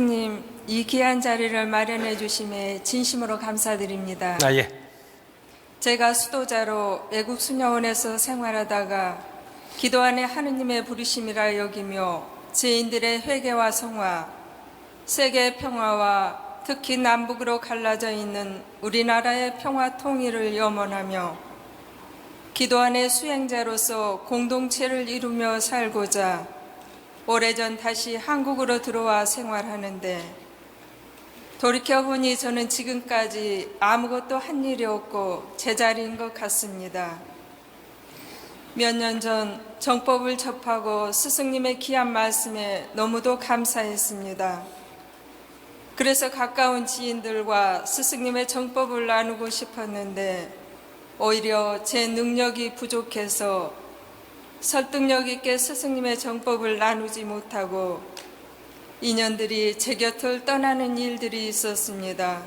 님, 이 귀한 자리를 마련해 주심에 진심으로 감사드립니다. 아, 예. 제가 수도자로 외국 수녀원에서 생활하다가 기도 안에 하느님의 부르심이라 여기며 죄인들의 회개와 성화, 세계 평화와 특히 남북으로 갈라져 있는 우리나라의 평화 통일을 염원하며 기도 안의 수행자로서 공동체를 이루며 살고자 오래전 다시 한국으로 들어와 생활하는데 돌이켜 보니 저는 지금까지 아무것도 한 일이 없고 제자리인 것 같습니다. 몇 년 전 정법을 접하고 스승님의 귀한 말씀에 너무도 감사했습니다. 그래서 가까운 지인들과 스승님의 정법을 나누고 싶었는데 오히려 제 능력이 부족해서 설득력 있게 스승님의 정법을 나누지 못하고 인연들이 제 곁을 떠나는 일들이 있었습니다.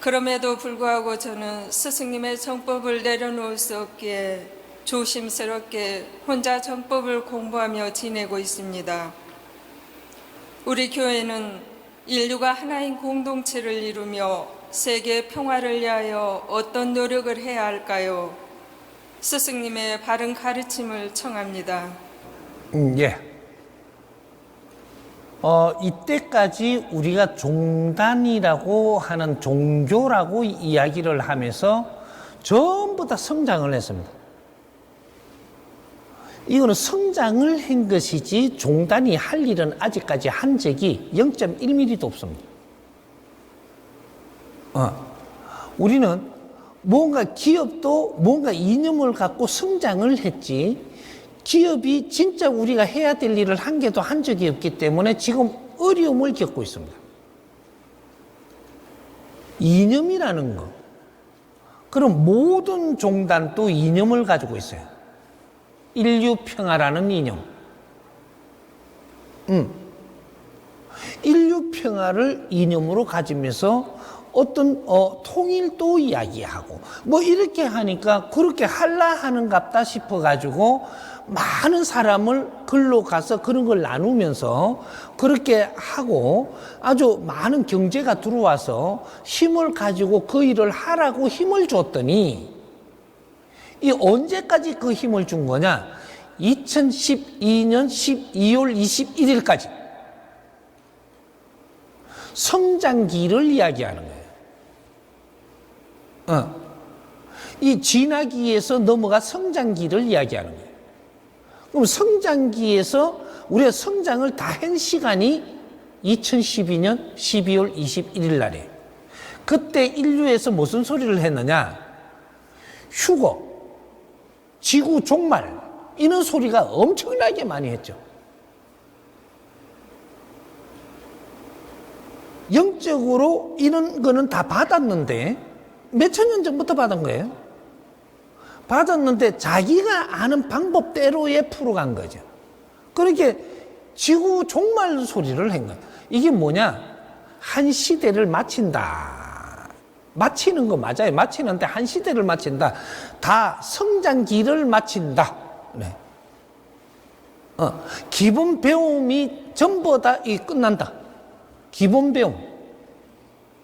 그럼에도 불구하고 저는 스승님의 정법을 내려놓을 수 없기에 조심스럽게 혼자 정법을 공부하며 지내고 있습니다. 우리 교회는 인류가 하나인 공동체를 이루며 세계 평화를 위하여 어떤 노력을 해야 할까요? 스승님의 바른 가르침을 청합니다. 음, 예. 어, 이때까지 우리가 종단이라고 하는 종교라고 이야기를 하면서 전부 다 성장을 했습니다. 이거는 성장을 한 것이지 종단이 할 일은 아직까지 한 적이 0.1mm도 없습니다. 어, 우리는 뭔가 기업도 뭔가 이념을 갖고 성장을 했지 기업이 진짜 우리가 해야 될 일을 한 개도 한 적이 없기 때문에 지금 어려움을 겪고 있습니다. 이념이라는 거. 그럼 모든 종단도 이념을 가지고 있어요. 인류 평화라는 이념. 음. 인류 평화를 이념으로 가지면서 어떤 어, 통일도 이야기하고 뭐 이렇게 하니까 그렇게 할라 하는갑다 싶어 가지고 많은 사람을 글로 가서 그런 걸 나누면서 그렇게 하고 아주 많은 경제가 들어와서 힘을 가지고 그 일을 하라고 힘을 줬더니 이 언제까지 그 힘을 준 거냐? 2012년 12월 21일까지 성장기를 이야기하는 거예요. 어. 이 진화기에서 넘어가 성장기를 이야기하는 거예요. 그럼 성장기에서 우리가 성장을 다 한 시간이 2012년 12월 21일 날에 그때 인류에서 무슨 소리를 했느냐? 휴거, 지구 종말, 이런 소리가 엄청나게 많이 했죠. 영적으로 이런 거는 다 받았는데 몇천 년 전부터 받은 거예요. 받았는데 자기가 아는 방법대로에 풀어간 거죠. 그렇게 지구 종말 소리를 한 거예요. 이게 뭐냐? 한 시대를 마친다. 마치는 거 맞아요. 마치는데 한 시대를 마친다. 다 성장기를 마친다. 네. 어, 기본 배움이 전부 다 이 끝난다. 기본 배움.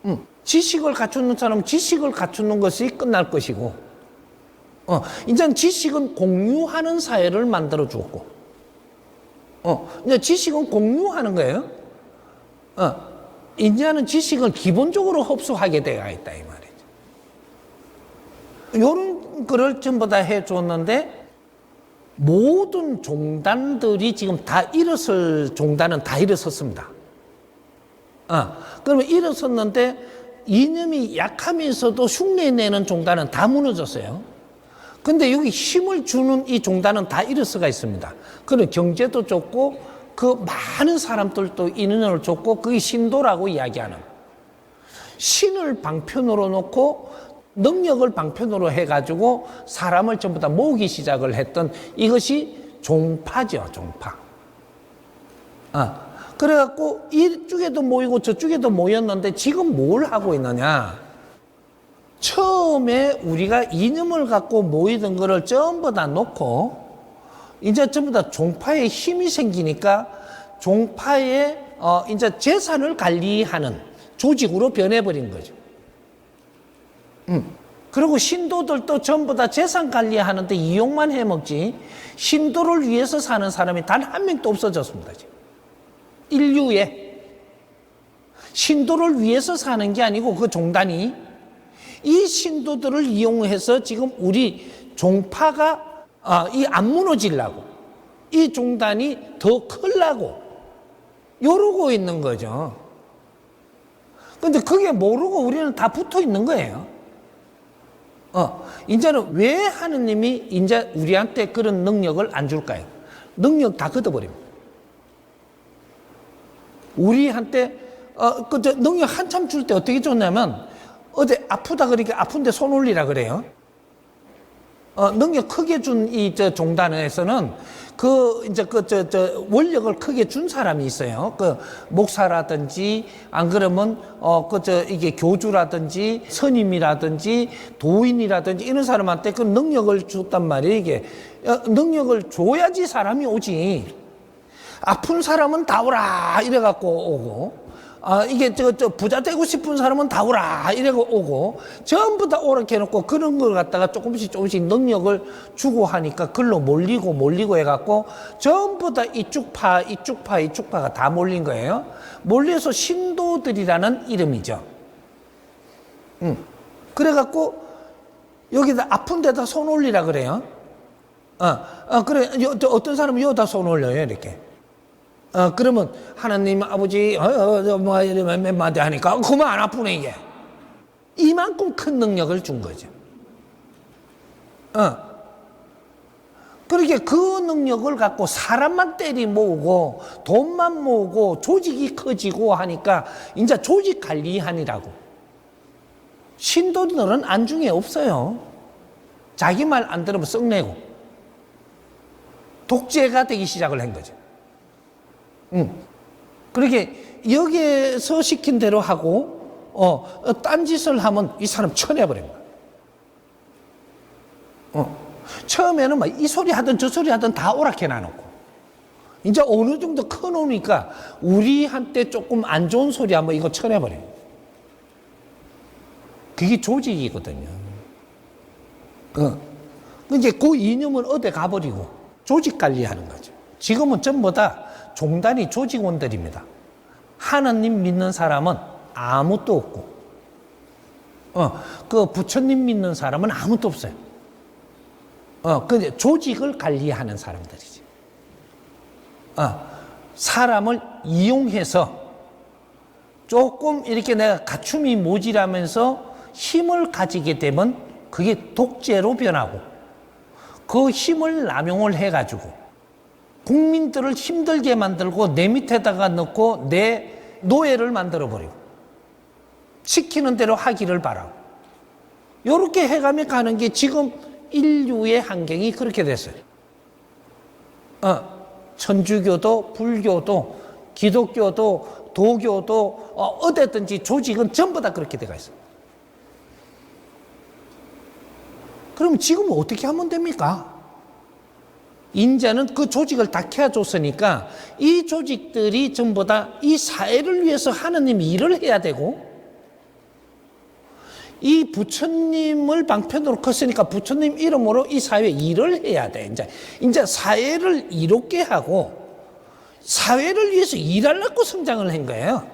음, 지식을 갖추는 사람은 지식을 갖추는 것이 끝날 것이고, 어, 이제 지식은 공유하는 사회를 만들어 주었고, 어, 이제 지식은 공유하는 거예요. 어, 이제는 지식을 기본적으로 흡수하게 되어 있다, 이 말이죠. 요런 거를 전부 다 해줬는데, 모든 종단들이 지금 다 일어설 종단은 다 일어섰습니다. 어, 그러면 일어섰는데 이념이 약하면서도 흉내내는 종단은 다 무너졌어요. 근데 여기 힘을 주는 이 종단은 다 일어서가 있습니다. 그런 경제도 좋고 그 많은 사람들도 인연을 줬고 그게 신도라고 이야기하는 신을 방편으로 놓고 능력을 방편으로 해가지고 사람을 전부 다 모으기 시작을 했던 이것이 종파죠, 종파. 아, 그래갖고 이쪽에도 모이고 저쪽에도 모였는데 지금 뭘 하고 있느냐? 처음에 우리가 이념을 갖고 모이던 거를 전부 다 놓고 이제 전부 다 종파에 힘이 생기니까 종파의 어, 이제 재산을 관리하는 조직으로 변해버린 거죠. 음. 그리고 신도들도 전부 다 재산 관리하는데 이용만 해먹지 신도를 위해서 사는 사람이 단 한 명도 없어졌습니다. 지금. 인류에 신도를 위해서 사는 게 아니고 그 종단이 이 신도들을 이용해서 지금 우리 종파가 아, 이안 무너지려고 이 종단이 더 크려고 요러고 있는 거죠. 근데 그게 모르고 우리는 다 붙어 있는 거예요. 어, 이제는 왜 하느님이 이제 우리한테 그런 능력을 안 줄까요? 능력 다 걷어버립니다. 우리한테 어, 그저 능력 한참 줄 때 어떻게 줬냐면 어제 아프다 그러니까 아픈데 손 올리라 그래요. 어, 능력 크게 준 이 저 종단에서는 그 이제 그 저 저 원력을 크게 준 사람이 있어요. 그 목사라든지 안 그러면 어 그 저 이게 교주라든지 선임이라든지 도인이라든지 이런 사람한테 그 능력을 줬단 말이에요. 이게 어, 능력을 줘야지 사람이 오지. 아픈 사람은 다 오라 이래 갖고 오고 아 이게 저, 저 부자 되고 싶은 사람은 다 오라 이래고 오고 전부 다 오라 해놓고 그런 걸 갖다가 조금씩 조금씩 능력을 주고 하니까 글로 몰리고 몰리고 해갖고 전부 다 이쪽 파 이쪽 파 이쪽 파가 다 몰린 거예요. 몰려서 신도들이라는 이름이죠. 음. 그래갖고 여기다 아픈 데다 손 올리라 그래요. 어, 어 그래 요, 저 어떤 사람은 여기다 손 올려요 이렇게 어, 그러면 하나님 아버지, 어, 어, 어, 뭐, 이러면 몇 마디 하니까, 그만 안 아프네, 이게. 이만큼 큰 능력을 준 거죠. 어. 그렇게 그 능력을 갖고 사람만 때리 모으고, 돈만 모으고, 조직이 커지고 하니까, 이제 조직 관리하니라고. 신도들은 안중에 없어요. 자기 말 안 들으면 썩내고. 독재가 되기 시작을 한 거죠. 응. 그렇게 여기에서 시킨 대로 하고 어, 어, 딴짓을 하면 이 사람 쳐내버립니다. 어. 처음에는 막 이 소리 하든 저 소리 하든 다 오락해 놔놓고 이제 어느 정도 커놓으니까 우리한테 조금 안 좋은 소리 하면 이거 쳐내버려요. 그게 조직이거든요. 어. 이제 그 이념은 어디 가버리고 조직 관리하는 거죠. 지금은 전부 다 종단이 조직원들입니다. 하나님 믿는 사람은 아무도 없고, 어, 그 부처님 믿는 사람은 아무도 없어요. 어, 그 조직을 관리하는 사람들이지. 어, 사람을 이용해서 조금 이렇게 내가 갖춤이 모질하면서 힘을 가지게 되면 그게 독재로 변하고 그 힘을 남용을 해가지고 국민들을 힘들게 만들고 내 밑에다가 넣고 내 노예를 만들어 버리고 시키는 대로 하기를 바라고 이렇게 해가며 가는 게 지금 인류의 환경이 그렇게 됐어요. 어, 천주교도 불교도 기독교도 도교도 어, 어디든지 조직은 전부 다 그렇게 돼가 있어요. 그럼 지금 어떻게 하면 됩니까? 인자는 그 조직을 다 캐줬으니까 이 조직들이 전부 다 이 사회를 위해서 하느님 일을 해야 되고 이 부처님을 방편으로 컸으니까 부처님 이름으로 이 사회 일을 해야 돼. 이제, 이제 사회를 이롭게 하고 사회를 위해서 일하려고 성장을 한 거예요.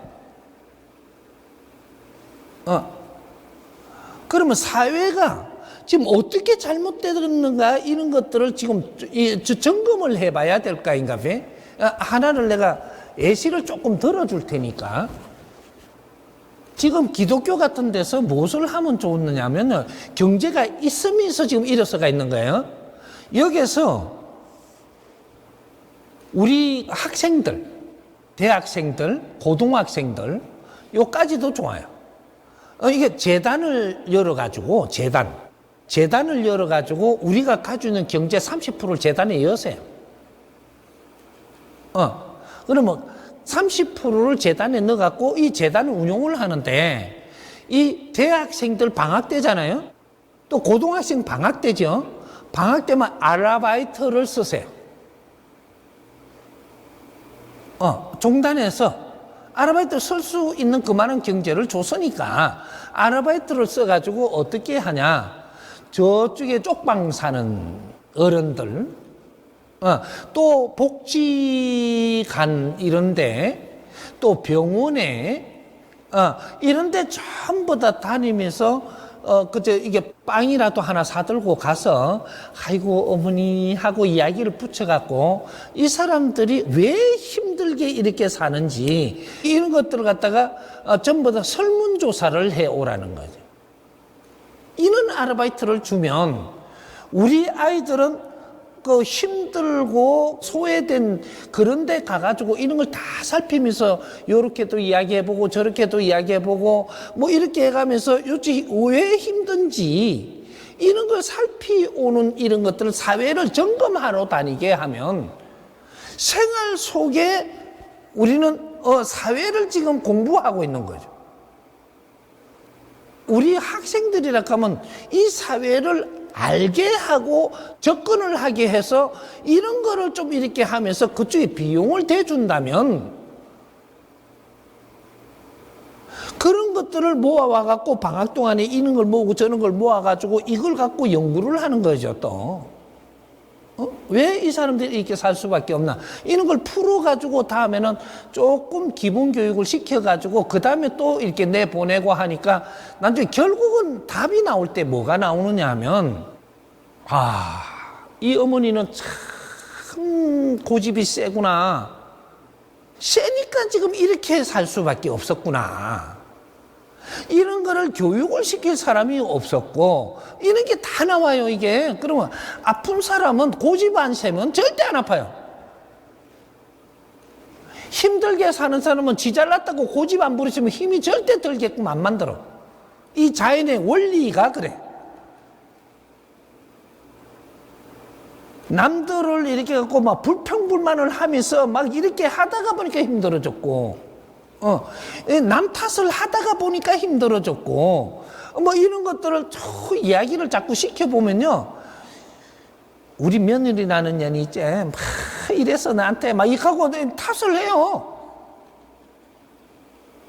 어. 그러면 사회가 지금 어떻게 잘못되었는가 이런 것들을 지금 점검을 해봐야 될 까 인가 봐. 하나를 내가 예시를 조금 들어줄 테니까. 지금 기독교 같은 데서 무엇을 하면 좋느냐면 경제가 있으면서 지금 이래서가 있는 거예요. 여기서 우리 학생들, 대학생들, 고등학생들, 요까지도 좋아요. 어, 이게 재단을 열어가지고, 재단. 재단을 열어가지고 우리가 가지고 있는 경제 30%를 재단에 여세요. 어, 그러면 30%를 재단에 넣어갖고 이 재단을 운용을 하는데 이 대학생들 방학 때잖아요. 또 고등학생 방학 때죠. 방학 때만 아르바이트를 쓰세요. 어, 종단에서 아르바이트 쓸 수 있는 그만한 경제를 줬으니까 아르바이트를 써가지고 어떻게 하냐. 저쪽에 쪽방 사는 어른들, 어, 또 복지관 이런데, 또 병원에, 어, 이런데 전부 다 다니면서 어, 그저 이게 빵이라도 하나 사들고 가서, 아이고, 어머니 하고 이야기를 붙여갖고, 이 사람들이 왜 힘들게 이렇게 사는지, 이런 것들을 갖다가 어, 전부 다 설문조사를 해 오라는 거죠. 이런 아르바이트를 주면, 우리 아이들은 그 힘들고 소외된 그런 데 가가지고 이런 걸 다 살피면서 요렇게도 이야기해보고 저렇게도 이야기해보고 뭐 이렇게 해가면서 요즘 왜 힘든지 이런 걸 살피오는 이런 것들을 사회를 점검하러 다니게 하면 생활 속에 우리는 어, 사회를 지금 공부하고 있는 거죠. 우리 학생들이라 하면 이 사회를 알게 하고 접근을 하게 해서 이런 거를 좀 이렇게 하면서 그쪽에 비용을 대준다면 그런 것들을 모아와 갖고 방학 동안에 이런 걸 모으고 저런 걸 모아 가지고 이걸 갖고 연구를 하는 거죠 또. 어? 왜 이 사람들이 이렇게 살 수밖에 없나? 이런 걸 풀어가지고 다음에는 조금 기본 교육을 시켜가지고 그 다음에 또 이렇게 내보내고 하니까 나중에 결국은 답이 나올 때 뭐가 나오느냐 하면 아, 이 어머니는 참 고집이 세구나. 세니까 지금 이렇게 살 수밖에 없었구나. 이런 거를 교육을 시킬 사람이 없었고, 이런 게 다 나와요, 이게. 그러면 아픈 사람은 고집 안 세면 절대 안 아파요. 힘들게 사는 사람은 지 잘났다고 고집 안 부리시면 힘이 절대 들게끔 안 만들어. 이 자연의 원리가 그래. 남들을 이렇게 갖고 막 불평불만을 하면서 막 이렇게 하다가 보니까 힘들어졌고, 어, 남 탓을 하다가 보니까 힘들어졌고, 뭐 이런 것들을 저 이야기를 자꾸 시켜보면요. 우리 며느리 나는 년이 이제 막 이래서 나한테 막 이하고 탓을 해요.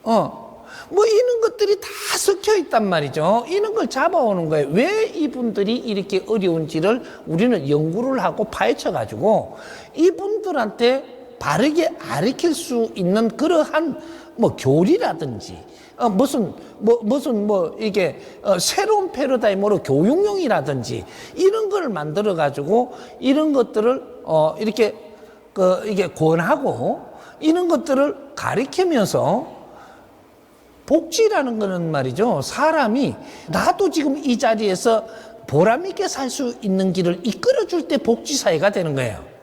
어. 뭐 이런 것들이 다 섞여 있단 말이죠. 이런 걸 잡아오는 거예요. 왜 이분들이 이렇게 어려운지를 우리는 연구를 하고 파헤쳐 가지고 이분들한테 바르게 가르칠 수 있는 그러한 뭐 교리라든지 어, 무슨 뭐 무슨 뭐 이게 어, 새로운 패러다임으로 교육용이라든지 이런 걸 만들어 가지고 이런 것들을 어 이렇게 그 이게 권하고 이런 것들을 가리키면서 복지라는 거는 말이죠. 사람이 나도 지금 이 자리에서 보람 있게 살 수 있는 길을 이끌어 줄 때 복지 사회가 되는 거예요.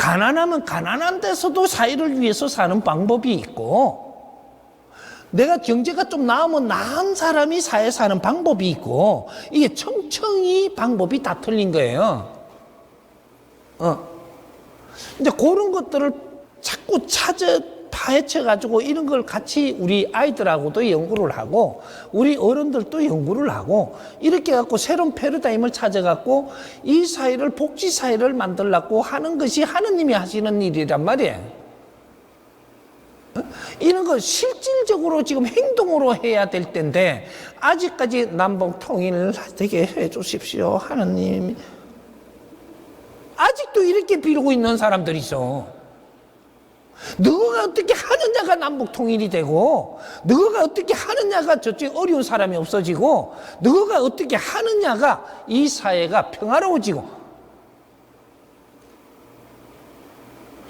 가난하면 가난한 데서도 사회를 위해서 사는 방법이 있고 내가 경제가 좀 나으면 나은 사람이 사회 사는 방법이 있고 이게 청청이 방법이 다 틀린 거예요. 어. 이제 그런 것들을 자꾸 찾아 파헤쳐 가지고 이런 걸 같이 우리 아이들하고도 연구를 하고 우리 어른들도 연구를 하고 이렇게 갖고 새로운 패러다임을 찾아 갖고 이 사회를 복지 사회를 만들려고 하는 것이 하느님이 하시는 일이란 말이에요. 어? 이런 걸 실질적으로 지금 행동으로 해야 될 텐데 아직까지 남북 통일을 되게 해 주십시오 하느님 아직도 이렇게 빌고 있는 사람들이 있어. 너가 어떻게 하느냐가 남북 통일이 되고, 너가 어떻게 하느냐가 저쪽 어려운 사람이 없어지고, 너가 어떻게 하느냐가 이 사회가 평화로워지고,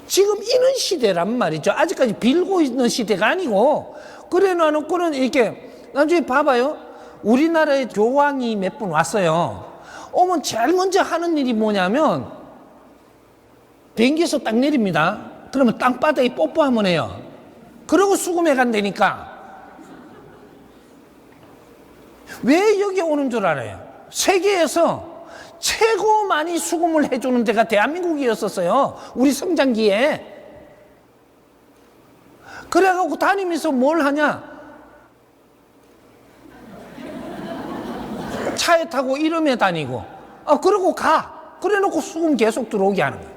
지금 이런 시대란 말이죠. 아직까지 빌고 있는 시대가 아니고, 그래 놔놓고는 이렇게, 나중에 봐봐요. 우리나라에 교황이 몇 분 왔어요. 오면 제일 먼저 하는 일이 뭐냐면, 비행기에서 딱 내립니다. 그러면 땅바닥에 뽀뽀 한번 해요. 그러고 수금해 간다니까. 왜 여기 오는 줄 알아요? 세계에서 최고 많이 수금을 해주는 데가 대한민국이었었어요. 우리 성장기에. 그래갖고 다니면서 뭘 하냐? 차에 타고 이름에 다니고, 아, 그러고 가. 그래 놓고 수금 계속 들어오게 하는 거예요.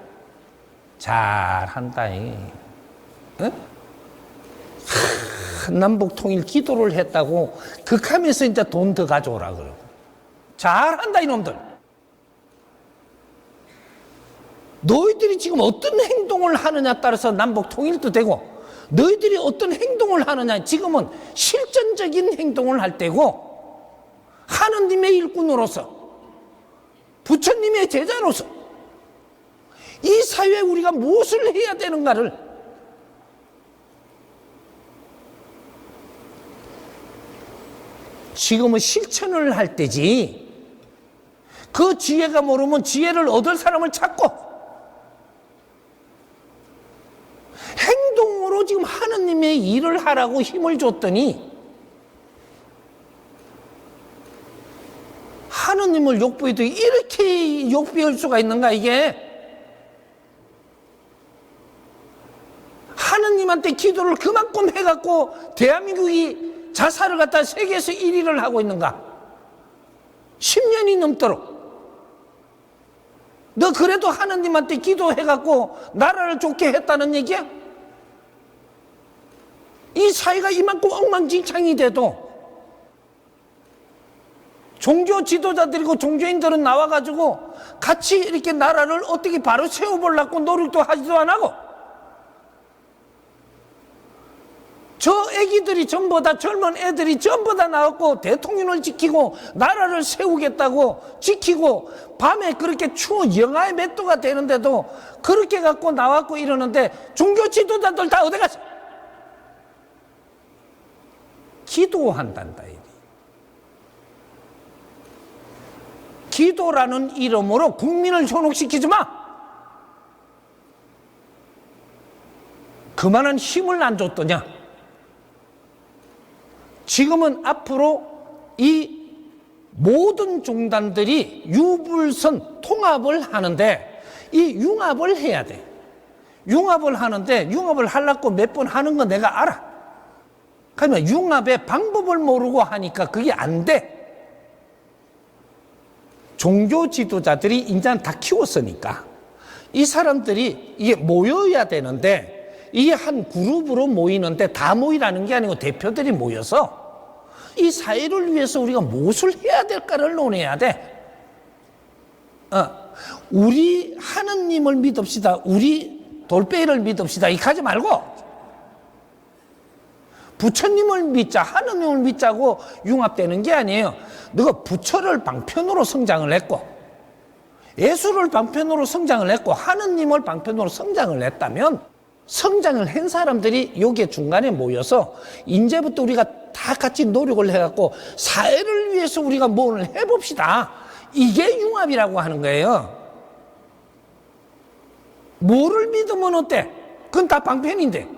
잘한다. 이. 어? 하, 남북 통일 기도를 했다고 극하면서 이제 돈 더 가져오라 그러고 잘한다 이놈들 너희들이 지금 어떤 행동을 하느냐 따라서 남북 통일도 되고 너희들이 어떤 행동을 하느냐 지금은 실전적인 행동을 할 때고 하느님의 일꾼으로서 부처님의 제자로서 이 사회에 우리가 무엇을 해야 되는가를 지금은 실천을 할 때지 그 지혜가 모르면 지혜를 얻을 사람을 찾고 행동으로 지금 하느님의 일을 하라고 힘을 줬더니 하느님을 욕보해도 이렇게 욕비할 수가 있는가 이게 하느님한테 기도를 그만큼 해갖고 대한민국이 자살을 갖다 세계에서 1위를 하고 있는가 10년이 넘도록 너 그래도 하느님한테 기도해갖고 나라를 좋게 했다는 얘기야? 이 사회가 이만큼 엉망진창이 돼도 종교 지도자들이고 종교인들은 나와가지고 같이 이렇게 나라를 어떻게 바로 세워보려고 노력도 하지도 안 하고 저 애기들이 전부 다 젊은 애들이 전부 다 나왔고 대통령을 지키고 나라를 세우겠다고 지키고 밤에 그렇게 추워 영하의 몇 도가 되는데도 그렇게 갖고 나왔고 이러는데 종교 지도자들 다 어디 갔어? 기도한단다. 이게. 기도라는 이름으로 국민을 현혹시키지 마. 그만한 힘을 안 줬더냐? 지금은 앞으로 이 모든 종단들이 유불선 통합을 하는데 이 융합을 해야 돼. 융합을 하는데 융합을 하려고 몇 번 하는 거 내가 알아. 그러면 융합의 방법을 모르고 하니까 그게 안 돼. 종교 지도자들이 인자는 다 키웠으니까 이 사람들이 이게 모여야 되는데 이게 한 그룹으로 모이는데 다 모이라는 게 아니고 대표들이 모여서 이 사회를 위해서 우리가 무엇을 해야 될까를 논해야 돼. 어, 우리 하느님을 믿읍시다. 우리 돌빼이를 믿읍시다. 이 가지 말고 부처님을 믿자, 하느님을 믿자고 융합되는 게 아니에요. 너가 부처를 방편으로 성장을 했고, 예수를 방편으로 성장을 했고, 하느님을 방편으로 성장을 했다면, 성장을 한 사람들이 여기에 중간에 모여서, 이제부터 우리가 다 같이 노력을 해갖고, 사회를 위해서 우리가 뭘 해봅시다. 이게 융합이라고 하는 거예요. 뭐를 믿으면 어때? 그건 다 방편인데.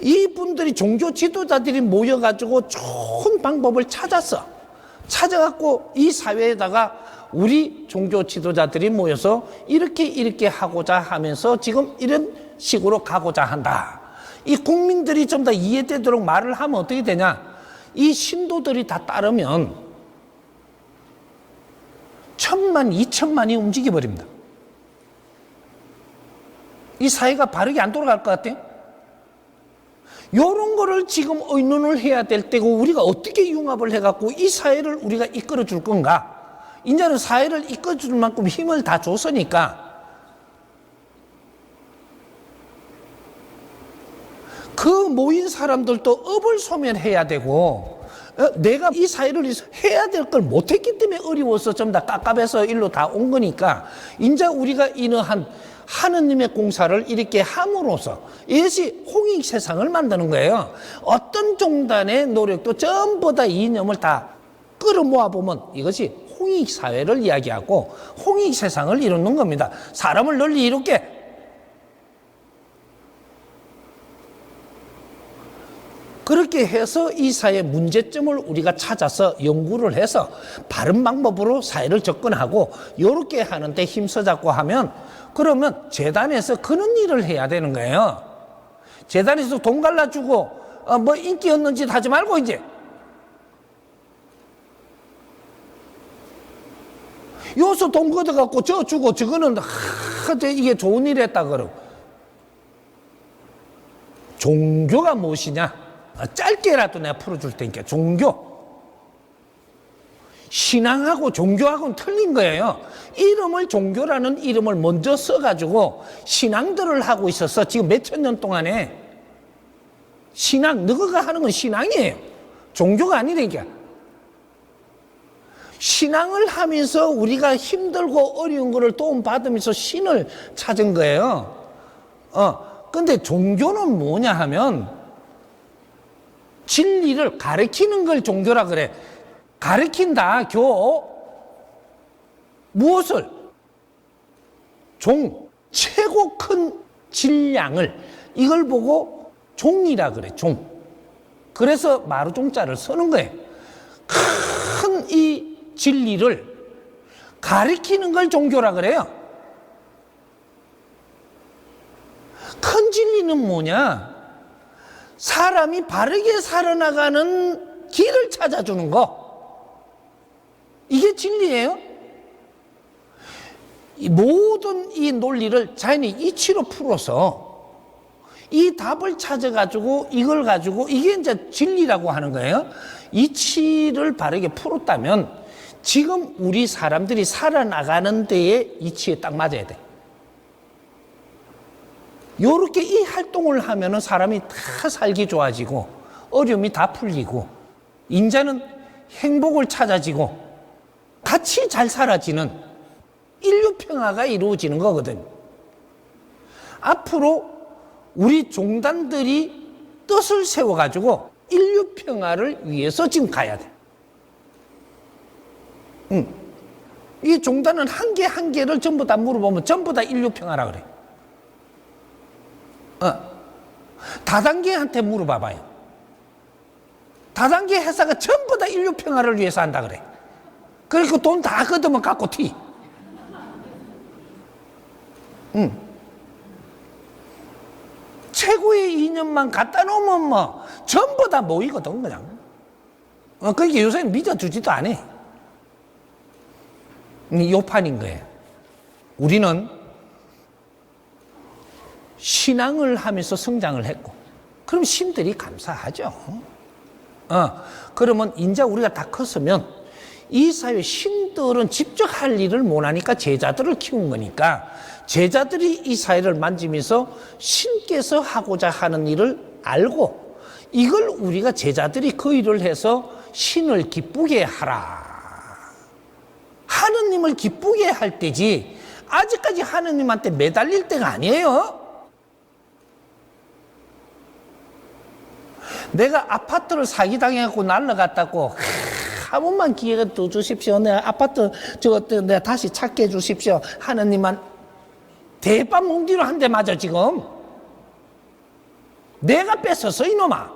이분들이 종교 지도자들이 모여가지고 좋은 방법을 찾았어. 찾아갖고 이 사회에다가 우리 종교 지도자들이 모여서 이렇게 이렇게 하고자 하면서 지금 이런 식으로 가고자 한다. 이 국민들이 좀 더 이해되도록 말을 하면 어떻게 되냐? 이 신도들이 다 따르면 천만, 이천만이 움직여 버립니다. 이 사회가 바르게 안 돌아갈 것 같아요? 요런 거를 지금 의논을 해야 될 때고 우리가 어떻게 융합을 해갖고 이 사회를 우리가 이끌어 줄 건가? 이제는 사회를 이끌어 줄 만큼 힘을 다 줬으니까 그 모인 사람들도 업을 소멸해야 되고 어, 내가 이 사회를 해야 될 걸 못했기 때문에 어려워서 좀 다 깝깝해서 일로 다 온 거니까 이제 우리가 이러한 하느님의 공사를 이렇게 함으로써 이것이 홍익 세상을 만드는 거예요. 어떤 종단의 노력도 전부 다 이념을 다 끌어모아 보면 이것이 홍익 사회를 이야기하고 홍익 세상을 이루는 겁니다. 사람을 널리 이롭게 그렇게 해서 이 사회의 문제점을 우리가 찾아서 연구를 해서 바른 방법으로 사회를 접근하고 이렇게 하는데 힘써잡고 하면 그러면 재단에서 그런 일을 해야 되는 거예요. 재단에서 돈 갈라주고 어, 뭐 인기 얻는 짓 하지 말고 이제 요소 돈 걷어갖고 저 주고 저거는 하, 저 이게 좋은 일 했다 그러고. 종교가 무엇이냐? 아, 짧게라도 내가 풀어줄 테니까. 종교. 신앙하고 종교하고는 틀린 거예요. 이름을 종교라는 이름을 먼저 써가지고 신앙들을 하고 있어서 지금 몇천 년 동안에 신앙, 너가 하는 건 신앙이에요. 종교가 아니라니까. 신앙을 하면서 우리가 힘들고 어려운 거를 도움받으면서 신을 찾은 거예요. 어, 근데 종교는 뭐냐 하면 진리를 가르치는 걸 종교라 그래. 가르친다, 교. 무엇을? 종. 최고 큰 질량을. 이걸 보고 종이라 그래, 종. 그래서 마루종자를 쓰는 거예요. 큰 이 진리를 가리키는 걸 종교라 그래요. 큰 진리는 뭐냐? 사람이 바르게 살아나가는 길을 찾아주는 거. 이게 진리예요. 이 모든 이 논리를 자연히 이치로 풀어서 이 답을 찾아가지고 이걸 가지고 이게 이제 진리라고 하는 거예요. 이치를 바르게 풀었다면 지금 우리 사람들이 살아나가는 데에 이치에 딱 맞아야 돼. 요렇게 이 활동을 하면은 사람이 다 살기 좋아지고 어려움이 다 풀리고 인자는 행복을 찾아지고 같이 잘 살아지는 인류 평화가 이루어지는 거거든. 앞으로 우리 종단들이 뜻을 세워가지고 인류 평화를 위해서 지금 가야 돼. 응. 이 종단은 한 개 한 개를 전부 다 물어보면 전부 다 인류 평화라 그래. 어. 다단계한테 물어봐봐요. 다단계 회사가 전부 다 인류 평화를 위해서 한다 그래. 그리고 돈 다 걷으면 갖고 튀. 응. 최고의 이념만 갖다 놓으면 뭐 전부 다 모이거든 그냥. 어, 그러니까 요새는 믿어주지도 않아. 이 요판인 거예요. 우리는 신앙을 하면서 성장을 했고, 그럼 신들이 감사하죠. 어, 그러면 이제 우리가 다 컸으면 이 사회 신들은 직접 할 일을 못하니까 제자들을 키운 거니까 제자들이 이 사회를 만지면서 신께서 하고자 하는 일을 알고 이걸 우리가 제자들이 그 일을 해서 신을 기쁘게 하라. 하느님을 기쁘게 할 때지 아직까지 하느님한테 매달릴 때가 아니에요. 내가 아파트를 사기당해갖고 날라갔다고 한 번만 기회가 더 주십시오. 내 아파트 저거 내가 다시 찾게 해 주십시오. 하느님만 대빵 뭉디로 한 대 맞아 지금. 내가 뺏었어 이놈아.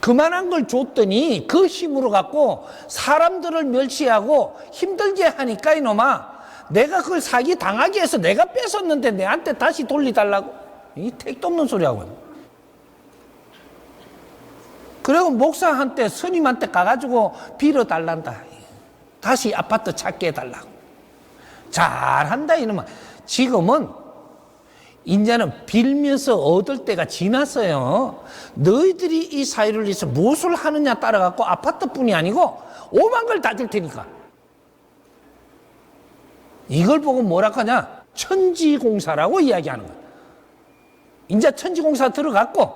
그만한 걸 줬더니 그 힘으로 갖고 사람들을 멸시하고 힘들게 하니까 이놈아. 내가 그걸 사기 당하게 해서 내가 뺏었는데 내한테 다시 돌리달라고. 이 택도 없는 소리 하고 그리고 목사한테 스님한테 가가지고 빌어달란다. 다시 아파트 찾게 해달라고. 잘한다 이놈아. 지금은 이제는 빌면서 얻을 때가 지났어요. 너희들이 이 사회를 위해서 무엇을 하느냐 따라갖고 아파트뿐이 아니고 오만 걸 다 줄 테니까. 이걸 보고 뭐라 하냐? 천지공사라고 이야기하는 거야. 이제 천지공사 들어갔고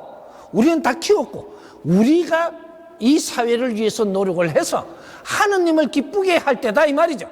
우리는 다 키웠고 우리가 이 사회를 위해서 노력을 해서 하느님을 기쁘게 할 때다 이 말이죠.